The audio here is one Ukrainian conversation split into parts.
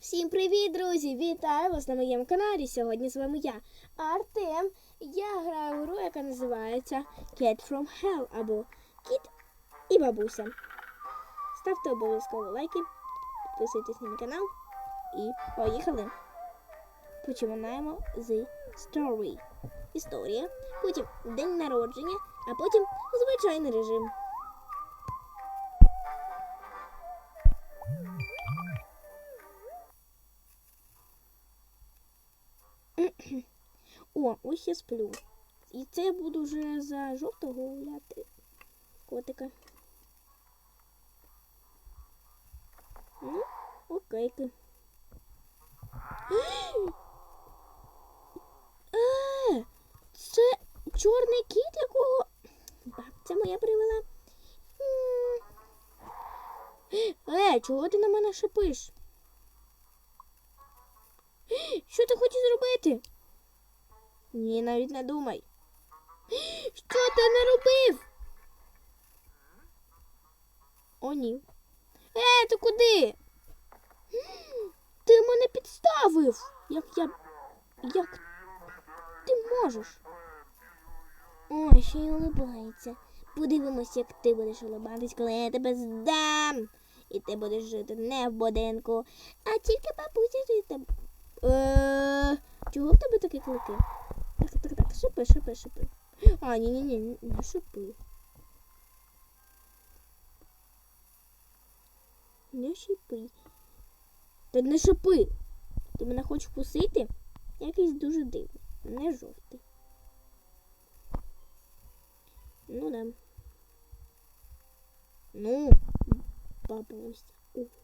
Всім привіт, друзі! Вітаю вас на моєму каналі. Сьогодні з вами я, Артем. Я граю в гру, яка називається Cat from Hell або Кіт і бабуся. Ставте обов'язково лайки, підписуйтесь на мій канал і поїхали. Починаємо з Story. Історія, потім день народження, а потім звичайний режим. О, ось я сплю. І це я буду вже за жовтого гуляти. Котика. Ну, окейки. Е, це чорний кіт, якого бабця моя привела. Е, чого ти на мене шипиш? Що ти хочеш зробити? Ні, навіть не думай. Що ти не робив? О, ні. Е, ти куди? Ти мене підставив. Як я. Як ти можеш? Ой, ще й улибається. Подивимось, як ти будеш улибатись, коли я тебе здам. І ти будеш жити не в будинку, а тільки бабуся жити. Е, чого в тебе такі клики? Так, так, так, шипи, шипи, шипи. А, ні, ні, ні, не шипи. Не шипи. Та не шипи. Ти мене хочеш вкусити? Якийсь дуже дивний. Не жовтий. Ну да. Ну, бабуся.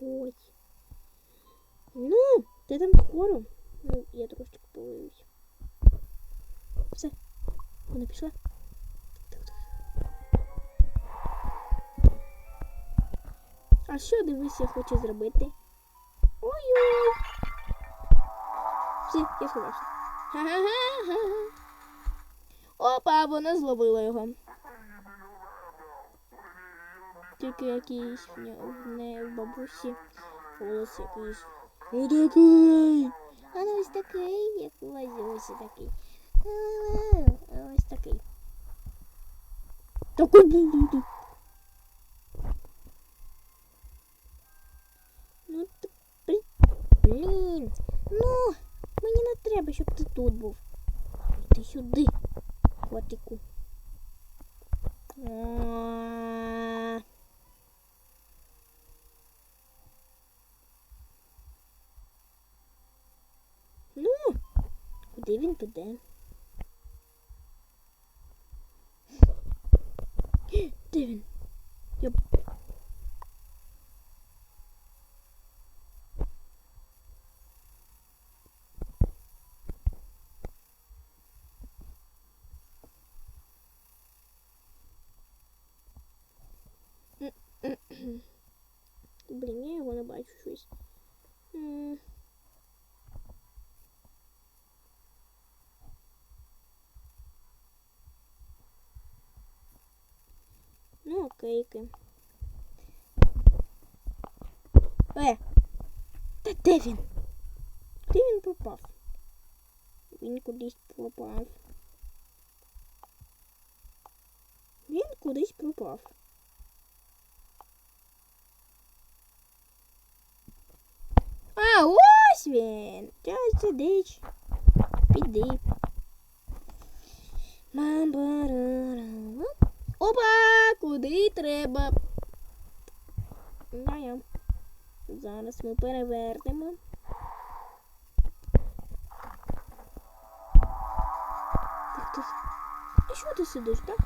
Ой. Ну, ти там скоро. Ну, я трошки повоюсь. Все, вона пішла. А що дивись, я хочу зробити? Ой-ой! Все, я сховався. Ха-ха-ха-ха. Опа, вона зловила його. Тільки якийсь в нього- в бабусі голос якийсь. Отакий. А ну ось такий, як у Вазюсі такий. А, Ось такий. Такий буду. Ну блін. Ну, мені не треба, щоб ти тут був. Ти сюди, котику. Ну, куди він піде? Де він? Я... Блін, я його не бачу щось. М. Окейки. Е! Та де він? Де він пропав? Він кудись пропав. Він кудись пропав. А, ось він! Ось сидить. Піди. Мам-барарам. Опа! Куди треба? Знаю. Зараз ми перевернемо. Так, ти... А що ти сидиш, так?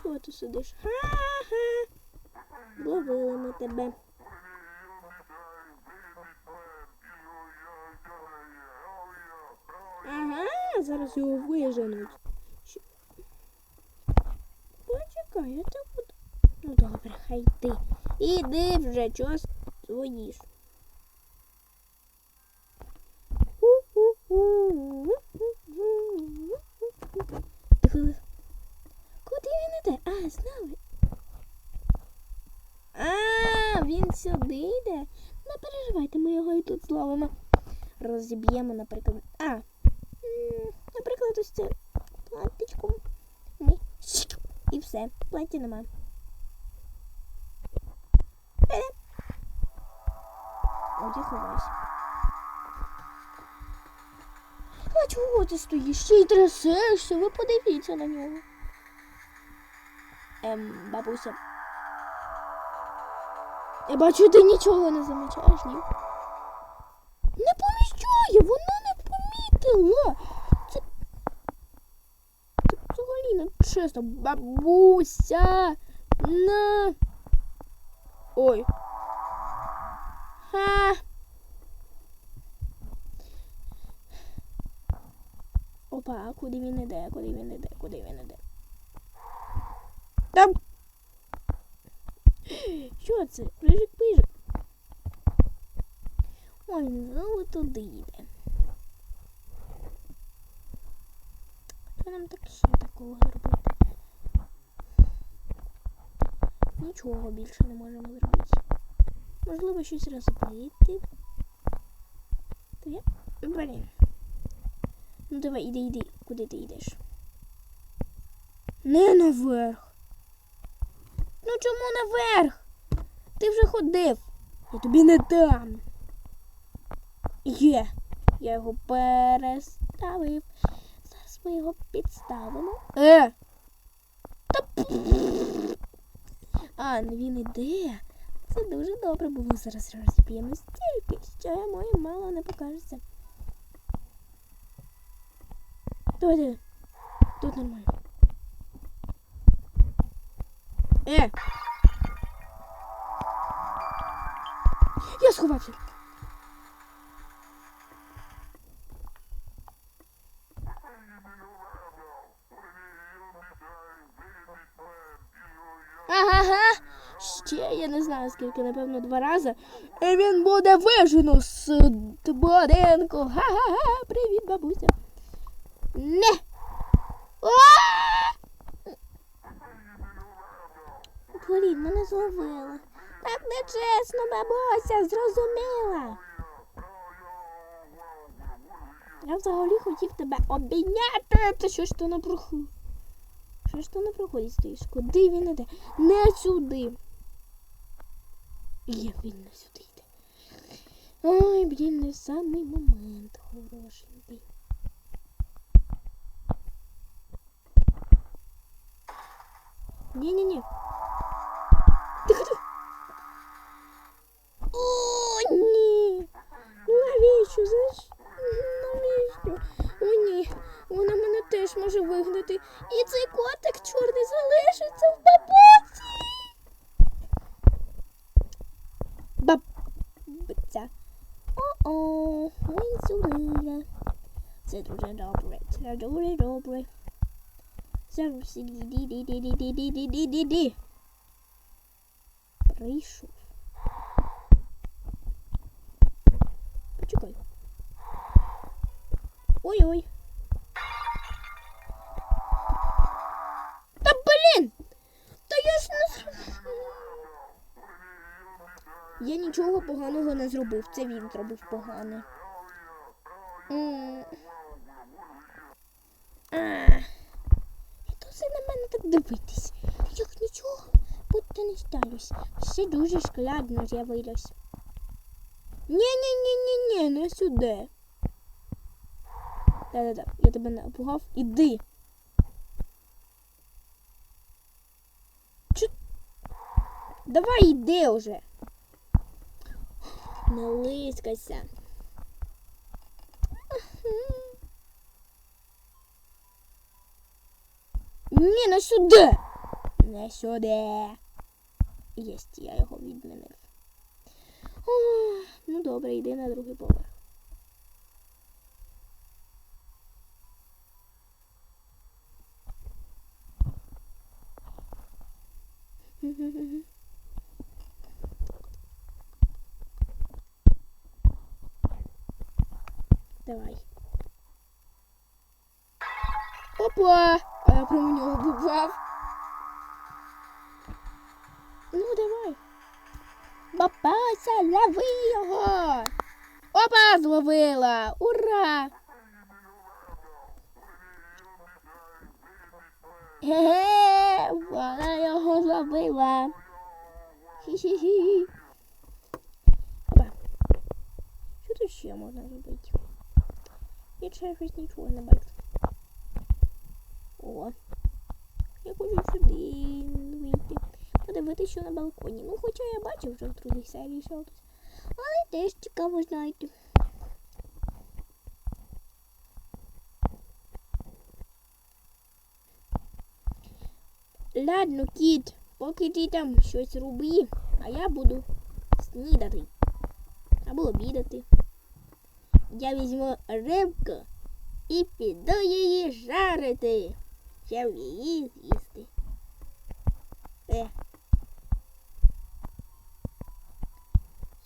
Що ти сидиш? Ха-ха! Ловили ми тебе. Ага, зараз його виженуть. Що? Почекай, я так буду. Ну добре, хай ти. Іди вже, чого своїш. Куди він іде? А, знали. А, він сюди йде. не переживайте, ми його і тут зловимо. Розіб'ємо, наприклад. А, наприклад, ось це платочком. Все. Плаття нема. Е. От я. А чого ти стоїш? Ще й трясешся, ви подивіться на нього. Ем, бабуся. Я бачу, ти нічого не замічаєш, ні? Не поміщає, вона не помітила. Це, це не. Бабуся. На. Ой. Ха. Опа, куди він іде? Куди він іде? Куди він іде? Там. Що це? Рижик пижик. Ой, знову туди йде. Що нам так ще такого зробити? Нічого більше не можемо зробити. Можливо, щось розбити. Ти? Блін. Ну давай, іди, іди. Куди ти йдеш? Не наверх. Ну чому наверх? Ти вже ходив. Я тобі не дам. Є. Я його переставив. Ми його підставимо. Е! Та... А, ну він іде. Це дуже добре, бо ми зараз розіб'ємо стільки, що йому і мало не покажеться. Давайте. Тут нормально. Е! Я сховався. Я не знаю скільки, напевно, два рази. І він буде вижену з будинку. Ха-ха-ха, привіт, бабуся. Не. Блін, мене зловила. Так нечесно, бабуся, зрозуміла. Я взагалі хотів тебе обійняти. Та що ж то не проходить? Що ж то не проходить стоїш? Куди він іде? Не сюди. Є він не сюди йде. Ой, блін, не самий момент хорошенький. Ні-ні-ні. О, ні. Навіщо? Що? Навіщо? О, ні. Вона мене теж може вигнати. І цей котик чорний залишиться в бабусі. Бабця. О-о, ой, сюди. Це дуже добре. Це дуже добре. Зараз ді-ді-ді-ді-ді-ді-ді-ді-ді. Прийшов. Почекай. Ой-ой. Я нічого поганого не зробив. Це він зробив погане. То це на мене так дивитись. Як нічого будто не сталося. Все дуже складно з'явилось. Ні-ні-ні-ні-ні, не сюди. Да-да-да, я тебе напугав. Іди. Чу... Давай йди уже. Не лискайся. Не сюди. Не сюди. Єсть, я його відмінив. Ну добре, йди на другий поверх. Давай. Опа! А я про нього бував. Ну, давай. Бабася, лови його. я зловила! Ура! Ге-ге, вона його зловила. Хі-хі-хі. Опа. Що тут ще можна робити? Я ще щось нічого не бачу. О. Я хочу сюди вийти. Подивитися, що на балконі. Ну, хоча я бачив вже в других серіях щось. Але теж цікаво знаєте. Ладно, кіт, поки ти там щось роби, а я буду снідати. Або обідати. Я візьму рибку і піду її жарити, щоб її з'їсти. Е.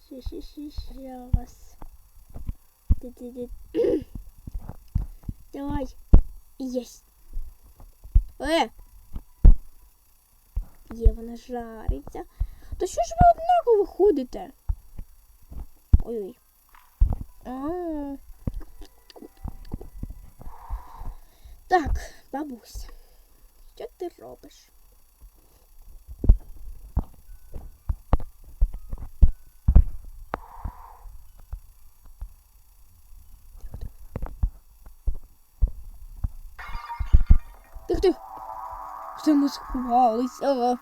Ще, раз. Давай. Єсть. Е! Є, вона жариться. То що ж ви однаково ходите? Ой-ой. Так, бабусь, що ти робиш? Тих ти. Все ми сховалися. Опа!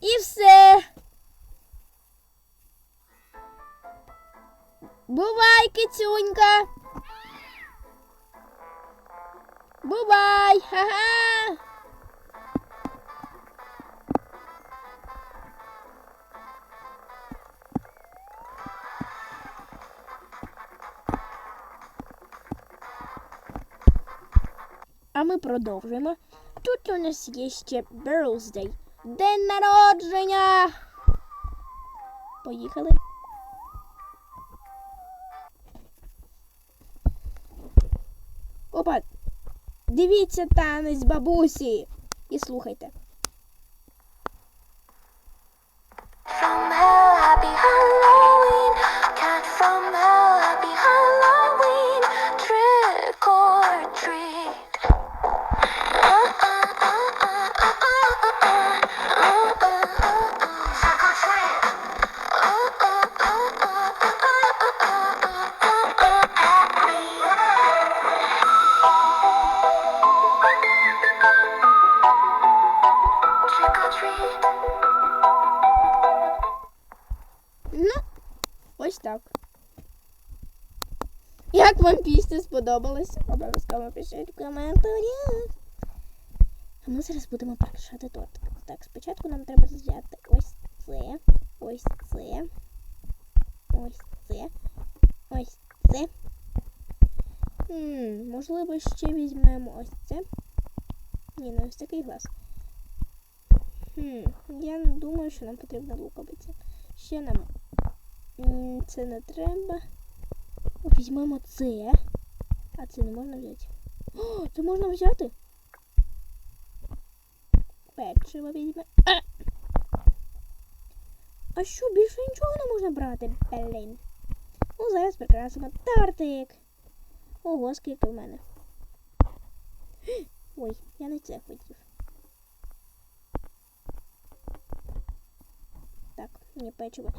І все. Бувай, кицюнька. Бувай! Ха-ха! А ми продовжуємо. Тут у нас є ще birthday. День народження. Поїхали. Опа, дивіться танець бабусі і слухайте. Пісня? Обов'язково пишіть в коментарях. А ми зараз будемо прикрашати тортик. Так, спочатку нам треба взяти ось це, ось це, ось це, ось це. М, можливо, ще візьмемо ось це. Ні, не ось такий глаз. Хм, я не думаю, що нам потрібна луковиця. Ще нам це не треба. Візьмемо це. А це не можна взяти. О, це можна взяти. Печиво візьме. А! а що, більше нічого не можна брати? Блін. Ну, зараз прикрасимо тортик. Ого, скільки в мене. Ой, я не це хотів. Так, мені печиво.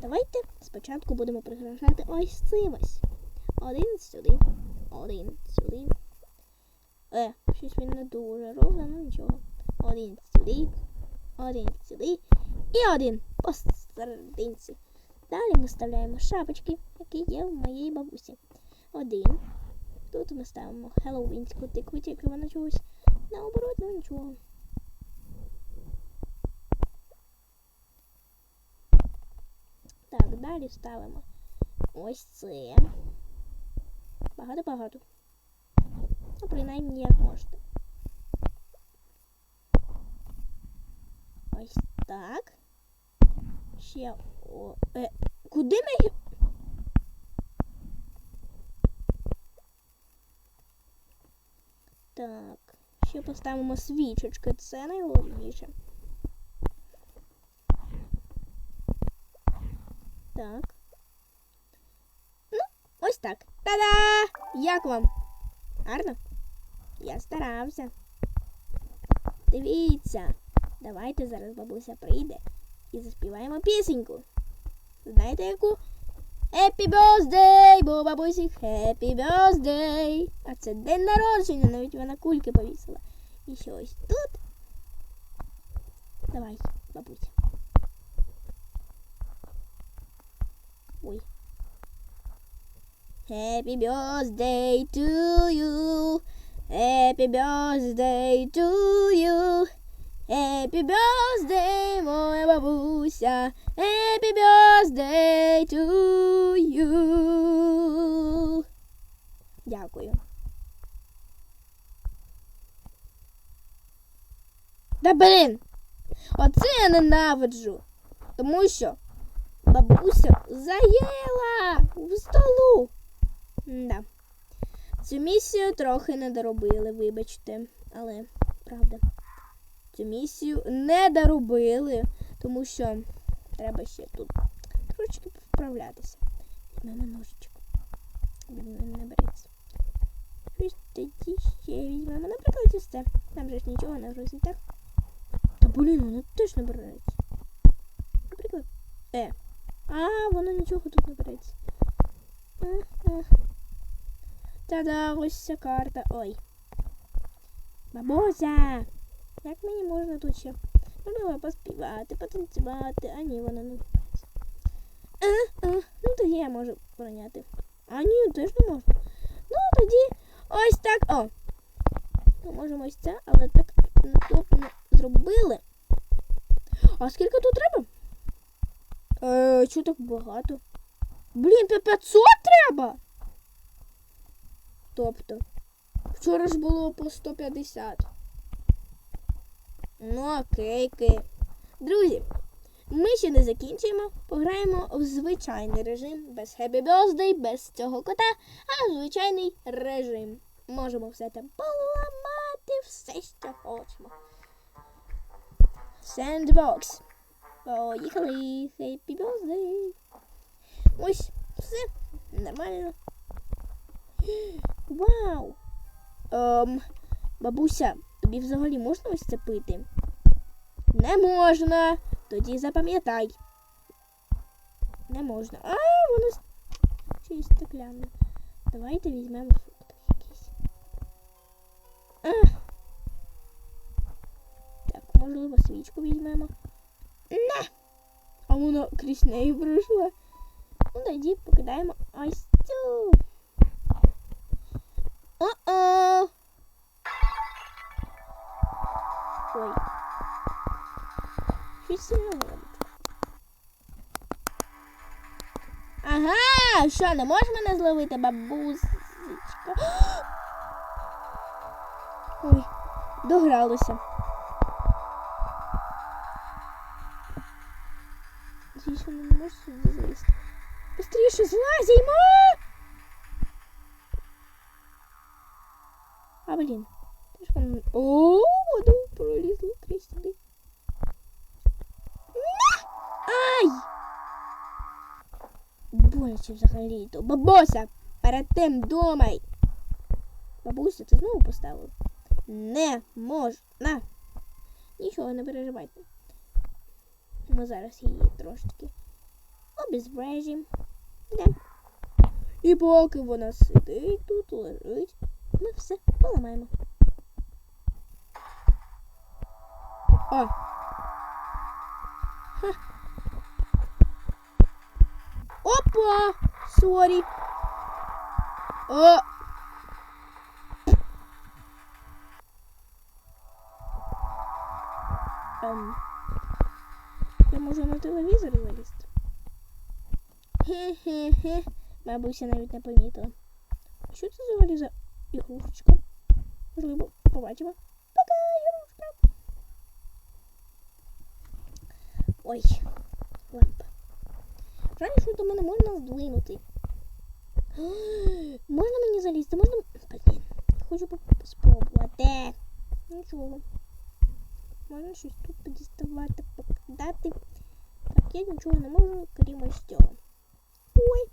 Давайте спочатку будемо прикрашати ось цим ось. Один сюди, один сюди. Е, щось він не дуже ровно, ну нічого. Один сюди, один сюди і один посерединці. Далі ми вставляємо шапочки, які є в моїй бабусі. Один. Тут ми ставимо хеллоуінську тикву, тільки вона чогось наоборот, ну нічого. Так, далі ставимо ось це. Багато-багато. Ну, принаймні, як можете. Ось так. Ще о. Е, куди ми. Так. Ще поставимо свічечки. Це найголовніше. Так. Ну, ось так. Та-да! Як вам? Гарно? Я старався. Дивіться. Давайте зараз бабуся прийде і заспіваємо пісеньку. Знаєте яку? Happy birthday, бо бабусі Happy birthday. А це день народження, навіть вона кульки повісила. І ще ось тут. Давай, бабуся. Ой. Happy birthday to you. Happy birthday to you. Happy birthday, моя бабуся. Happy birthday to you. Дякую. Та блін! Оце я ненавиджу. Тому що бабуся заїла в столу. Да. Цю місію трохи не доробили, вибачте. Але правда. Цю місію не доробили, тому що треба ще тут трошки вправлятися. Візьмемо ножичок. Не береться. Тоді ще візьмемо. Наприклад, ось це. Там же ж нічого не грузить, так? Та блін, воно теж не береться. Наприклад. Е. А, воно нічого тут не береться. Е, е. Та-да, ось ця карта. Ой. Бабуся! Як мені можна тут ще можливо поспівати, потанцювати, а ні, воно не. А, а, ну тоді я можу пройняти. А ні, теж не можна. Ну тоді ось так. О! Ми можемо ось це, але так тут зробили. А скільки тут треба? Е, чого так багато? Блін, по 500 треба? Тобто, вчора ж було по 150. Ну, окей, окей. Друзі, ми ще не закінчуємо. Пограємо в звичайний режим, без Happy Birthday, без цього кота, а звичайний режим. Можемо все там поламати, все, що хочемо. Sandbox. Поїхали. Happy Birthday. Ось, все. Нормально. Вау. Ем, бабуся, тобі взагалі можна ось це пити? Не можна. Тоді запам'ятай. Не можна. А, воно с- щось стеклянне. Давайте візьмемо фрукти якісь. А. Так, можливо, свічку візьмемо. Не! А воно крізь неї пройшла. Ну, тоді покидаємо ось цю. Щось сильно. Ага, що, не можеш мене зловити, бабусечка? Ой, догралося. Звісно, не можеш сюди залізти. Быстріше злазимо! А, блін. О, Боляче взагалі то. Бабуся, перед тим думай. Бабуся, ти знову поставила? Не можна. Нічого, не переживайте. Ми зараз її трошечки обезврежимо. І поки вона сидить тут, лежить, ми все поламаємо. О! Ха. Опа! Сорі. О! Ем. Я можу на телевізор залізти. Хе-хе-хе. Бабуся навіть не помітила. Що це взагалі за ігрушечка? Можливо, побачимо. Пока, ігрушка. Ой, лампа. Краще до мене можна здвинути. Можна мені залізти? Можна. Блін. Хочу спробувати. Нічого. Можна щось тут подіставати, покидати. Так, я нічого не можу, крім ось цього. Ой!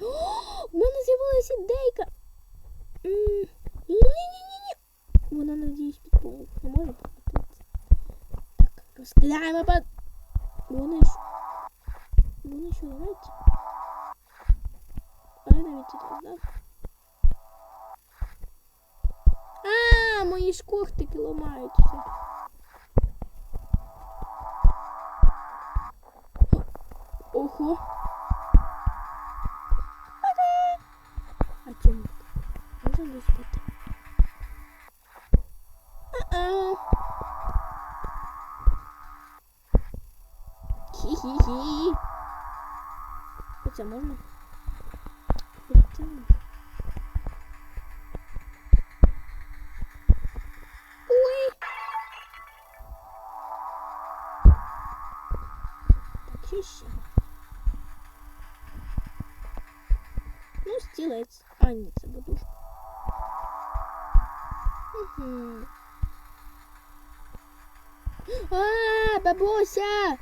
О, у мене з'явилася ідейка. Ні-ні-ні-ні. Вона, надіюсь, підпливе. Не може підплити. Так, розкидаємо под... когтики ламаються. Ого. А чому? Можна не спати? А-а. Хі-хі-хі. Оце Так, що ще? Ну, стілець. А, ні, це подушка. Угу. А, бабуся!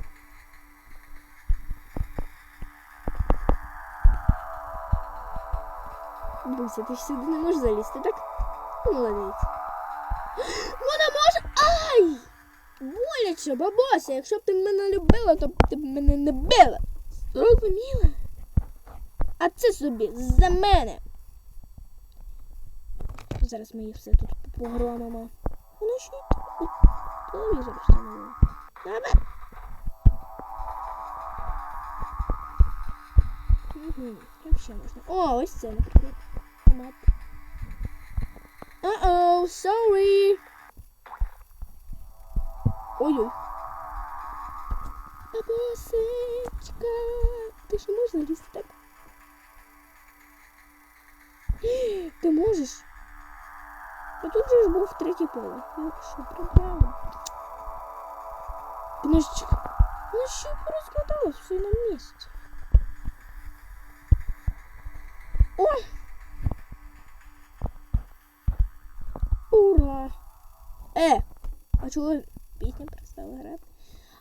Бабуся, ти ж сюди не можеш залізти, так? Молодець. Вона може. Ай! Боляче, бабуся, якщо б ти мене любила, то б ти б мене не била. Зрозуміла? А це собі за мене. Зараз ми їх все тут погромимо. Воно ще й телевізор встановили. Добре. Як ще можна? О, ось це, наприклад. Uh-oh, sorry. Ой-ой. Бабусечка. Ти ж не можеш залізти так? Ти можеш? А тут же ж був третій поле. Як що проблема? Книжечка. Ну що порозкладалось все на місці. Ой! Ура! Е! А чого пісня перестала грати?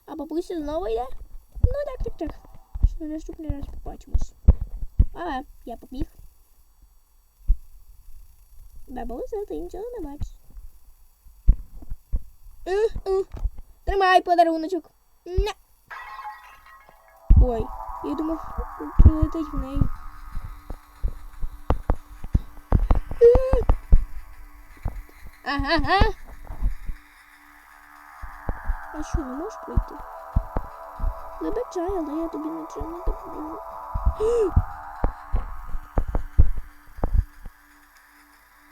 А бабуся знову йде? Ну так, так, так. Що наступний раз побачимось. Але я побіг. Бабуся, ти нічого не бачиш. Тримай подаруночок. Не. Ой, я думав, прилетить в неї. Ага, ага. А що, не можеш пройти? Вибачай, але я тобі нічого не допоможу.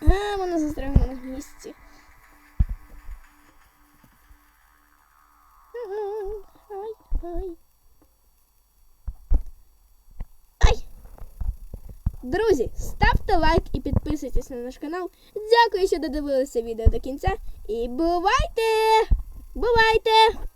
А, вона застрягла на місці. Друзі, ставте лайк і підписуйтесь на наш канал. Дякую, що додивилися відео до кінця. І бувайте! Бувайте!